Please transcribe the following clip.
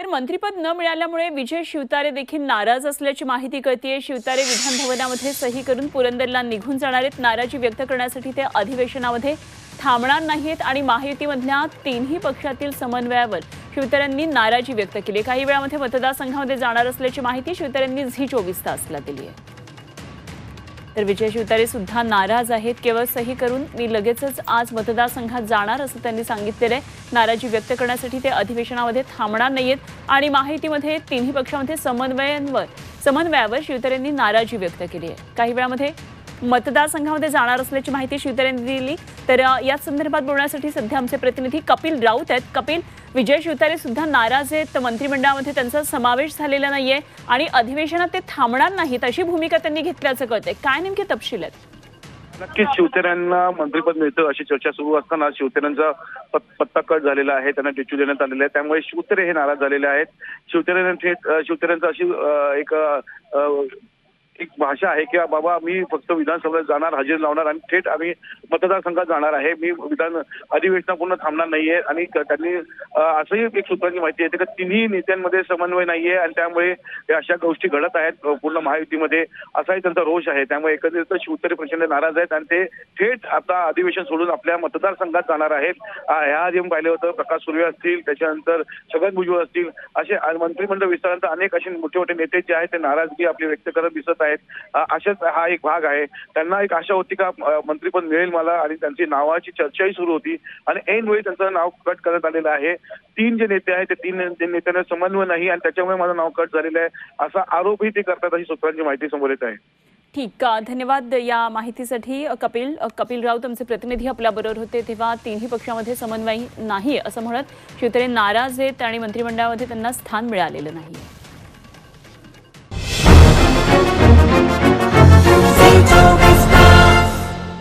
तर मंत्रीपद न मिळाल्यामुळे विजय शिवतारे देखील नाराज असल्याची माहिती कळतीये. शिवतारे विधान भवनामध्ये सही करून पुरंदरला निघून जाणार आहेत. नाराजी व्यक्त करण्यासाठी ते अधिवेशनामध्ये थांबणार नाहीत आणि महायुतीमधल्या तिन्ही पक्षातील समन्वयावर शिवतारेंनी नाराजी व्यक्त केली काही वेळामध्ये मतदारसंघामध्ये जाणार असल्याची माहिती शिवतारेंनी झी चोवीस तासला दिली आहे. तर विजय शिवतारे सुद्धा नाराज आहेत. केवळ सही करून मी लगेचच आज मतदारसंघात जाणार असं त्यांनी सांगितलेलं आहे. नाराजी व्यक्त करण्यासाठी ते अधिवेशनामध्ये थांबणार नाहीयेत आणि माहितीमध्ये तिन्ही पक्षामध्ये समन्वयांवर समन्वयावर शिवतारेंनी नाराजी व्यक्त केली आहे. काही वेळामध्ये मतदारसंघामध्ये जाणार असल्याची माहिती शिवतारेंनी दिली. तर या याच संदर्भात बोलण्यासाठी सध्या आमचे प्रतिनिधी कपिल राऊत आहेत. कपिल विजय शिवतारे सुद्धा नाराज आहेत. मंत्रिमंडळामध्ये त्यांचा समावेश झालेला नाहीये आणि अधिवेशनात ते थांबणार नाहीत अशी भूमिका त्यांनी घेतल्याचं कळतंय. काय नेमके तपशील आहेत? नक्कीच शिवसेनांना मंत्रिपद मिळतं अशी चर्चा सुरू असताना शिवसेनेचा पत्ता कट झालेला आहे. त्यांना डिच्यू देण्यात आलेला आहे. त्यामुळे शिवसेने हे नाराज झालेले आहेत. शिवसेनेने थेट शिवसेनेचं अशी एक एक भाषा आहे किंवा बाबा मी फक्त विधानसभेत जाणार हजेरी लावणार आणि थेट आम्ही मतदारसंघात जाणार आहे. मी विधान अधिवेशनापूर्ण थांबणार नाहीये आणि त्यांनी असंही एक सूत्रांची माहिती येते की तिन्ही नेत्यांमध्ये समन्वय नाहीये आणि त्यामुळे अशा गोष्टी घडत आहेत पूर्ण महायुतीमध्ये. असाही त्यांचा रोष आहे. त्यामुळे एकत्रित शिवसेने प्रचंड नाराज आहेत आणि ते थेट आता अधिवेशन सोडून आपल्या मतदारसंघात जाणार आहेत. ह्या आधी पाहिलं होतं प्रकाश सुर्वे असतील त्याच्यानंतर छगन भुजबळ असतील असे मंत्रिमंडळ विस्तारानंतर अनेक असे मोठे मोठे नेते जे आहेत ते नाराजगी आपली व्यक्त करत दिसत आहेत. आहेत. अशाच हा एक भाग आहे. त्यांना एक आशा होती का मंत्रीपद मिळेल मला आणि त्यांची नावाची चर्चाही सुरू होती. आणि ऐनवेळी त्यांचं नाव कट करण्यात आलेलं आहे. तीन जे नेते आहेत ते तीन नेत्यांना समन्वय नाही आणि त्याच्यामुळे माझं नाव कट झालेलं आहे असा आरोपही ते करतात अशी सूत्रांची माहिती समोर येत आहे. ठीक धन्यवाद या माहितीसाठी. कपिल कपिल राऊत आमचे प्रतिनिधी आपल्याबरोबर होते तेव्हा तिन्ही पक्षामध्ये समन्वय नाही असं म्हणत शिवसेने नाराज आहेत आणि मंत्रिमंडळामध्ये त्यांना स्थान मिळालेलं नाही.